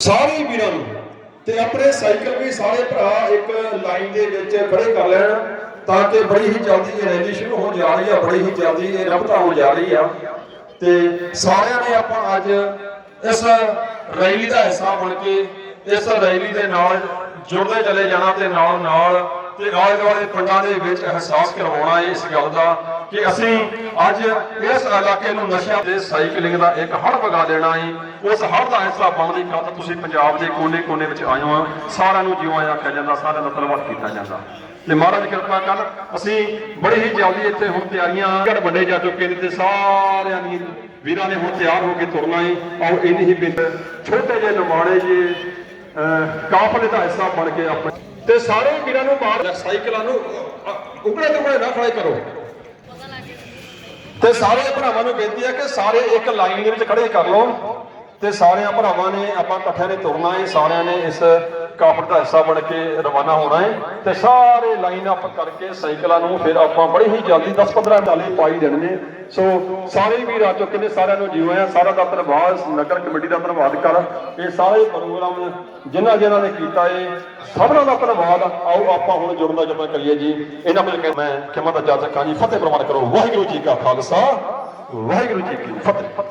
ਸਾਰੇ ਵੀਰਾਂ ਨੂੰ ਤੇ ਆਪਣੇ ਸਾਈਕਲ ਵੀ ਸਾਰੇ ਭਰਾ ਇੱਕ ਲਾਈਨ ਦੇ ਵਿੱਚ ਖੜੇ ਕਰ ਲੈਣ ਤਾਂ ਕਿ ਬੜੀ ਹੀ ਜਲਦੀ ਇਹ ਰੈਲੀ ਸ਼ੁਰੂ ਹੋ ਜਾ ਰਹੀ ਆ, ਬੜੀ ਹੀ ਜਲਦੀ ਇਹ ਰਫਤਾ ਹੋ ਜਾ ਰਹੀ ਆ। ਤੇ ਸਾਰਿਆਂ ਨੇ ਆਪਾਂ ਅੱਜ ਇਸ ਰੈਲੀ ਦਾ ਹਿੱਸਾ ਬਣ ਕੇ ਇਸ ਰੈਲੀ ਦੇ ਨਾਲ ਜੁੜਦੇ ਚਲੇ ਜਾਣਾ ਤੇ ਨਾਲ ਨਾਲ ਤੇ ਆਲੇ ਦੁਆਲੇ ਪਿੰਡਾਂ ਦੇ ਵਿੱਚ ਅਹਿਸਾਸ ਕਰਵਾਉਣਾ ਇਸ ਗੱਲ ਦਾ ਕਿ ਅਸੀਂ ਅੱਜ ਇਸ ਇਲਾਕੇ ਨੂੰ ਨਸ਼ਿਆਂ ਦੇ ਸਾਈਕਲਿੰਗ ਦਾ ਇੱਕ ਹੜ ਵਗਾ ਦੇਣਾ ਹੈ। ਉਸ ਹੜ ਦਾ ਹਿੱਸਾ ਬਣਨ ਦੀ ਖਾਤਰ ਤੁਸੀਂ ਪੰਜਾਬ ਦੇ ਕੋਨੇ-ਕੋਨੇ ਵਿੱਚ ਆਏ ਹੋ। ਸਾਰਿਆਂ ਨੂੰ ਜਿਉਂ ਆਇਆ ਆਖਿਆ ਜਾਂਦਾ, ਸਾਰਿਆਂ ਦਾ ਧੰਨਵਾਦ ਕੀਤਾ ਜਾਂਦਾ। ਤੇ ਮਹਾਰਾਜ ਕਿਰਪਾ ਕਰ ਅਸੀਂ ਬੜੀ ਹੀ ਜਲਦੀ ਇੱਥੇ ਹੁਣ ਤਿਆਰੀਆਂ ਘੜ ਵੱਡੇ ਜਾ ਚੁੱਕੇ ਨੇ ਤੇ ਸਾਰਿਆਂ ਦੀ ਵੀਰਾਂ ਨੇ ਹੁਣ ਤਿਆਰ ਹੋ ਕੇ ਤੁਰਨਾ ਹੈ। ਆਓ ਇੰਨੀ ਹੀ ਬਿੰਦ, ਛੋਟੇ ਜਿਹੇ ਨਿਮਾਣੇ ਜੇ ਕਾਫਲੇ ਦਾ ਹਿੱਸਾ ਬਣ ਕੇ ਆਪਣੇ ਤੇ ਸਾਰੇ ਵੀਰਾਂ ਨੂੰ ਮਾਰ ਸਾਈਕਲਾਂ ਨੂੰ ਉਗੜੇ ਦੁਗੜੇ ਨਾ ਖੜੇ ਕਰੋ। ਤੇ ਸਾਰੇ ਭਰਾਵਾਂ ਨੂੰ ਬੇਨਤੀ ਹੈ ਕਿ ਸਾਰੇ ਇੱਕ ਲਾਈਨ ਦੇ ਵਿੱਚ ਖੜੇ ਕਰ ਲਓ। ਤੇ ਸਾਰਿਆਂ ਭਰਾਵਾਂ ਨੇ, ਆਪਾਂ ਇਕੱਠਿਆਂ ਨੇ ਤੁਰਨਾ ਹੈ ਸਾਰਿਆਂ ਨੇ ਇਸ ਕਾਫਰ ਦਾ ਹਿੱਸਾ ਬਣ ਕੇ ਰਵਾਨਾ ਹੋਣਾ ਹੈ ਤੇ ਸਾਰੇ ਲਾਈਨ ਅਪ ਕਰਕੇ ਸਾਈਕਲਾਂ ਨੂੰ ਫਿਰ ਆਪਾਂ ਬੜੀ ਹੀ ਜਲਦੀ 10-15 ਡਾਲੇ ਪਾਈ ਦੇਣੇ ਨੇ ਸੋ ਸਾਰੇ ਵੀਰ ਆ ਚੁੱਕੇ ਨੇ, ਸਾਰਿਆਂ ਨੂੰ ਜਿਉਂ ਆ ਸਾਰਾ ਦਾ ਧੰਨਵਾਦ, ਨਗਰ ਕਮੇਟੀ ਦਾ ਧੰਨਵਾਦ ਕਰ। ਇਹ ਸਾਰੇ ਪ੍ਰੋਗਰਾਮ ਜਿਨ੍ਹਾਂ ਜਿਨ੍ਹਾਂ ਨੇ ਕੀਤਾ ਇਹ ਸਭਨਾਂ ਦਾ ਧੰਨਵਾਦ। ਆਓ ਆਪਾਂ ਹੁਣ ਜੁੜਨ ਦਾ ਜਮਾ ਕਰੀਏ ਜੀ। ਇਹਨਾਂ ਮਿਲ ਕੇ ਮੈਂ ਖਿਮਤ ਦਾ ਜਾ ਸਕਾਂ ਜੀ, ਫਤਿਹ ਪ੍ਰਵਾਨ ਕਰੋ। ਵਾਹਿਗੁਰੂ ਜੀ ਕਾ ਖਾਲਸਾ, ਵਾਹਿਗੁਰੂ ਜੀ ਕੀ ਫਤਿਹ।